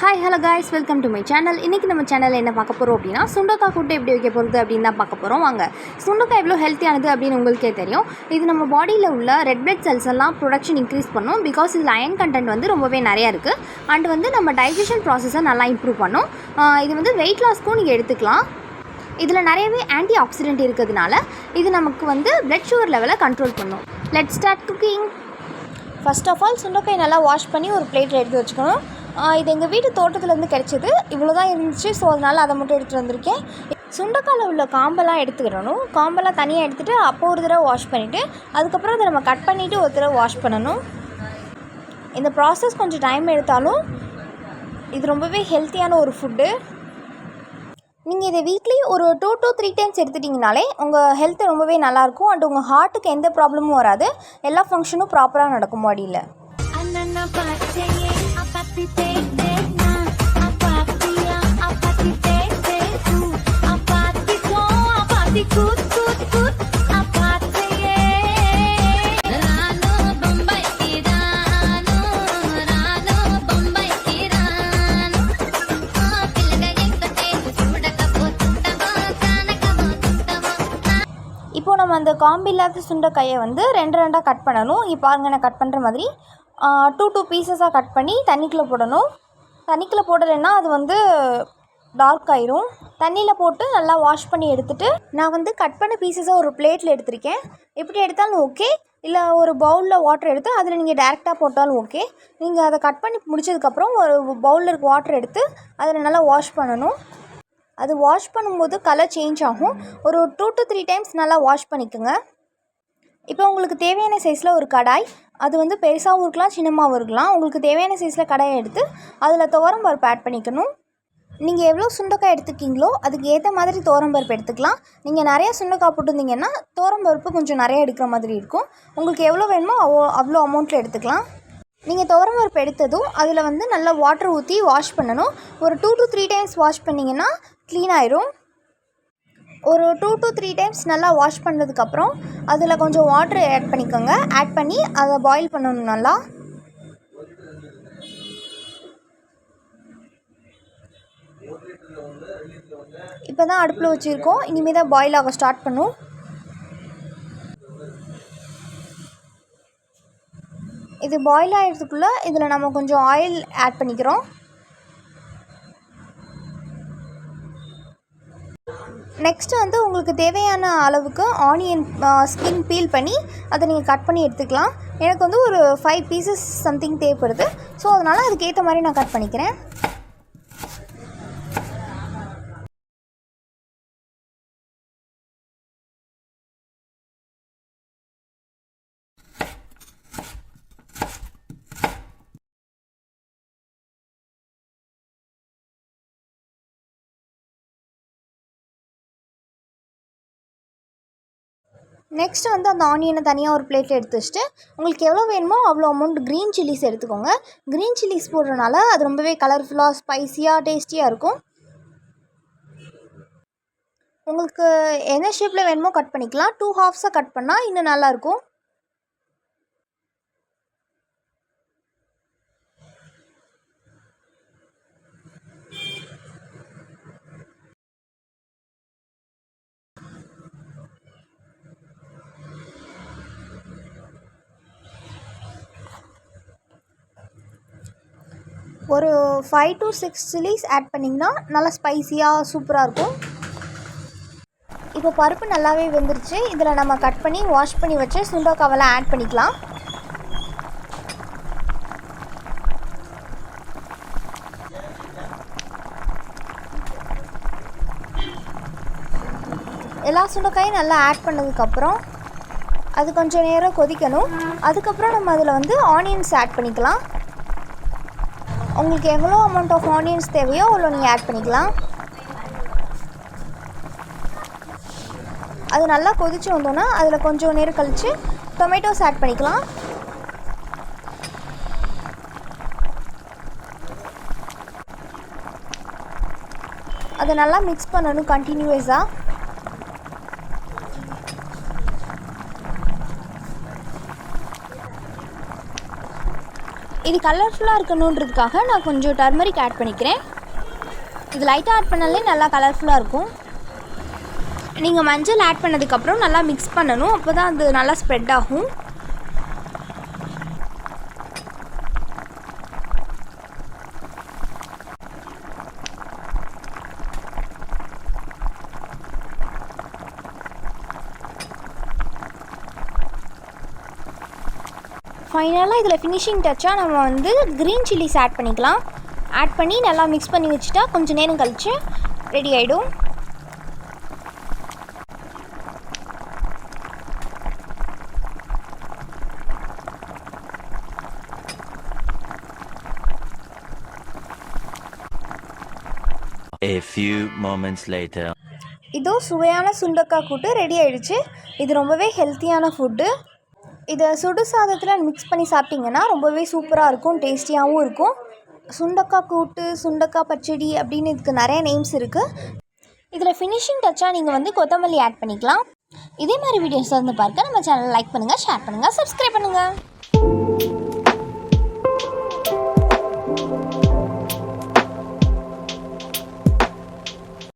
Hi hello guys welcome to my channel இன்றைக்கி நம்ம சேனலில் என்ன பார்க்க போகிறோம் அப்படின்னா சுண்டக்காய் கூட்டு எப்படி வைக்க போகிறது அப்படின்னு தான் பார்க்க போகிறோம் வாங்க. சுண்டக்காய் எவ்வளோ ஹெல்த்தியானது அப்படின்னு உங்களுக்கே தெரியும். இது நம்ம பாடியில் உள்ள ரெட் பிளட் செல்ஸ் எல்லாம் ப்ரொடக்ஷன் இன்க்ரீஸ் பண்ணும். பிகாஸ் இதில் அயன் கண்டென்ட் வந்து ரொம்பவே நிறையா இருக்குது அண்ட் வந்து நம்ம டைஜஷன் ப்ராசஸை நல்லா இம்ப்ரூவ் பண்ணும். இது வந்து வெயிட் லாஸ்க்கும் நீங்கள் எடுத்துக்கலாம். இதில் நிறையவே ஆன்டி ஆக்சிடென்ட் இருக்கிறதுனால இது நமக்கு வந்து பிளட் சுகர் லெவலை கண்ட்ரோல் பண்ணும். Let start cooking first of all சுண்டக்காய் நல்லா வாஷ் பண்ணி ஒரு பிளேட்டில் எடுத்து வச்சுக்கணும். இது எங்கள் வீட்டு தோட்டத்துலேருந்து கிடச்சிது. இவ்வளோ தான் இருந்துச்சு. ஸோ அதனால் அதை மட்டும் எடுத்துகிட்டு வந்திருக்கேன். சுண்டைக்காயில் உள்ள காம்பெல்லாம் எடுத்துக்கிடணும். காம்பெல்லாம் தனியாக எடுத்துகிட்டு அப்போ ஒரு தடவை வாஷ் பண்ணிவிட்டு அதுக்கப்புறம் அதை நம்ம கட் பண்ணிவிட்டு ஒரு தடவை வாஷ் பண்ணணும். இந்த ப்ராசஸ் கொஞ்சம் டைம் எடுத்தாலும் இது ரொம்பவே ஹெல்த்தியான ஒரு ஃபுட்டு நீங்கள் இதை வீக்லி ஒரு டூ டூ த்ரீ டைம்ஸ் எடுத்துட்டிங்கனாலே உங்கள் ஹெல்த் ரொம்பவே நல்லாயிருக்கும். அண்ட் உங்கள் ஹார்ட்டுக்கு எந்த ப்ராப்ளமும் வராது. எல்லா ஃபங்க்ஷனும் ப்ராப்பராக நடக்கும் பாடியில் இப்போ நம்ம அந்த காம்பு இல்லாத சுண்டைக்காயை வந்து ரெண்டு ரெண்டாக கட் பண்ணணும். இப்போ பாருங்க நான் கட் பண்ணுற மாதிரி. டூ டூ பீசஸாக கட் பண்ணி தண்ணிக்குள்ளே போடணும். தண்ணிக்குள்ளே போடலைன்னா அது வந்து டார்க் ஆயிரும். தண்ணியில் போட்டு நல்லா வாஷ் பண்ணி எடுத்துகிட்டு நான் வந்து கட் பண்ண பீசஸை ஒரு பிளேட்டில் எடுத்திருக்கேன். எப்படி எடுத்தாலும் ஓகே இல்லை ஒரு பவுலில் வாட்டர் எடுத்து அதில் நீங்கள் டேரெக்டாக போட்டாலும் ஓகே நீங்கள் அதை கட் பண்ணி முடிச்சதுக்கப்புறம் ஒரு பவுலில் இருக்க வாட்டர் எடுத்து அதில் நல்லா வாஷ் பண்ணணும். அது வாஷ் பண்ணும்போது கலர் சேஞ்ச் ஆகும். ஒரு டூ டு த்ரீ டைம்ஸ் நல்லா வாஷ் பண்ணிக்கோங்க. இப்போ உங்களுக்கு தேவையான சைஸில் ஒரு கடாய் அது வந்து பெருசாகவும் இருக்கலாம் சின்னமாகவும் இருக்கலாம் உங்களுக்கு தேவையான சைஸில் கடாயை எடுத்து அதில் துவரம் பருப்பு ஆட் பண்ணிக்கணும். நீங்கள் எவ்வளோ சுண்டக்காய் எடுத்துக்கிங்களோ அதுக்கு ஏற்ற மாதிரி துவரம் பருப்பு எடுத்துக்கலாம். நீங்கள் நிறையா சுண்டக்காய் போட்டிருந்தீங்கன்னா துவரம் பருப்பு கொஞ்சம் நிறையா எடுக்கிற மாதிரி இருக்கும். உங்களுக்கு எவ்வளோ வேணுமோ அவ்வளோ அவ்வளோ அமௌண்ட்டில் எடுத்துக்கலாம். நீங்கள் துவரம் பருப்பு எடுத்ததும் அதில் வந்து நல்லா வாட்டர் ஊற்றி வாஷ் பண்ணணும். ஒரு two to three times wash பண்ணிங்கன்னா க்ளீன் ஆயிரும். ஒரு டூ டு த்ரீ டைம்ஸ் நல்லா வாஷ் பண்ணதுக்கப்புறம் அதில் கொஞ்சம் வாட்டர் ஆட் பண்ணிக்கோங்க. ஆட் பண்ணி அதை பாயில் பண்ணணும் நல்லா. இப்போ தான் அடுப்பில் வச்சுருக்கோம். இனிமேல் தான் பாயில் ஆக ஸ்டார்ட் பண்ணும். இது பாயில் ஆகிறதுக்குள்ளே இதில் நம்ம கொஞ்சம் ஆயில் ஆட் பண்ணிக்கிறோம். நெக்ஸ்ட்டு வந்து உங்களுக்கு தேவையான அளவுக்கு ஆனியன் ஸ்கின் பீல் பண்ணி அதை நீங்கள் கட் பண்ணி எடுத்துக்கலாம். எனக்கு வந்து ஒரு ஃபைவ் பீசஸ் சம்திங் தேவைப்படுது. ஸோ அதனால் அதுக்கேற்ற மாதிரி நான் கட் பண்ணிக்கிறேன். நெக்ஸ்ட் வந்து அந்த ஆனியனை தனியாக ஒரு பிளேட்டில் எடுத்து வச்சுட்டு உங்களுக்கு எவ்வளோ வேணுமோ அவ்வளோ அமௌண்ட் க்ரீன் சில்லிஸ் எடுத்துக்கோங்க. க்ரீன் சில்லிஸ் போடுறனால அது ரொம்பவே கலர்ஃபுல்லாக ஸ்பைஸியாக டேஸ்டியாக இருக்கும். உங்களுக்கு என்ன ஷேப்பில் வேணுமோ கட் பண்ணிக்கலாம். டூ ஹாஃப்ஸாக கட் பண்ணால் இன்னும் நல்லாயிருக்கும் ஒரு five to six chillies add பண்ணிங்கன்னா நல்லா ஸ்பைஸியாக சூப்பராக இருக்கும். இப்போ பருப்பு நல்லாவே வெந்துருச்சு. இதில் நம்ம கட் பண்ணி வாஷ் பண்ணி வச்சு சுண்டக்காவெல்லாம் ஆட் பண்ணிக்கலாம். எல்லா சுண்டைக்காயும் நல்லா ஆட் பண்ணதுக்கப்புறம் அது கொஞ்சம் நேரம் கொதிக்கணும். அதுக்கப்புறம் நம்ம அதில் வந்து ஆனியன்ஸ் ஆட் பண்ணிக்கலாம். உங்களுக்கு எவ்வளோ அமௌண்ட் ஆஃப் ஆனியன்ஸ் தேவையோ அவ்வளோ நீங்கள் ஆட் பண்ணிக்கலாம். அது நல்லா கொதிச்சு வந்தோன்னா அதில் கொஞ்சம் நேரம் கழித்து டொமேட்டோஸ் ஆட் பண்ணிக்கலாம். அதை நல்லா மிக்ஸ் பண்ணணும் கண்டினியூஸாக இது கலர்ஃபுல்லாக இருக்கணுன்றதுக்காக நான் கொஞ்சம் டர்மரிக் ஆட் பண்ணிக்கிறேன். இது லைட்டாக ஆட் பண்ணாலே நல்லா கலர்ஃபுல்லாக இருக்கும். நீங்கள் மஞ்சள் ஆட் பண்ணதுக்கப்புறம் நல்லா மிக்ஸ் பண்ணணும். அப்போ தான் அது நல்லா ஸ்ப்ரெட் ஆகும். ஃபைனலாக இதில் ஃபினிஷிங் டச்சாக நம்ம வந்து க்ரீன் சில்லிஸ் ஆட் பண்ணிக்கலாம். ஆட் பண்ணி நல்லா மிக்ஸ் பண்ணி வச்சுட்டா கொஞ்சம் நேரம் கழித்து ரெடி ஆகிடும் A few moments later. இதோ சுவையான சுண்டக்காய் கூட்டு ரெடி ஆயிடுச்சு. இது ரொம்பவே ஹெல்த்தியான ஃபுட்டு இதை சுடு சாதத்தில் மிக்ஸ் பண்ணி சாப்பிட்டிங்கன்னா ரொம்பவே சூப்பராக இருக்கும் டேஸ்டியாகவும் இருக்கும். சுண்டக்காய் கூட்டு சுண்டக்காய் பச்சடி அப்படின்னு இதுக்கு நிறைய நேம்ஸ் இருக்குது இதில் ஃபினிஷிங் டச்சாக நீங்கள் வந்து கொத்தமல்லி ஆட் பண்ணிக்கலாம். இதே மாதிரி வீடியோஸ் வந்து பார்க்க நம்ம சேனலை லைக் பண்ணுங்கள் ஷேர் பண்ணுங்கள் சப்ஸ்கிரைப் பண்ணுங்கள்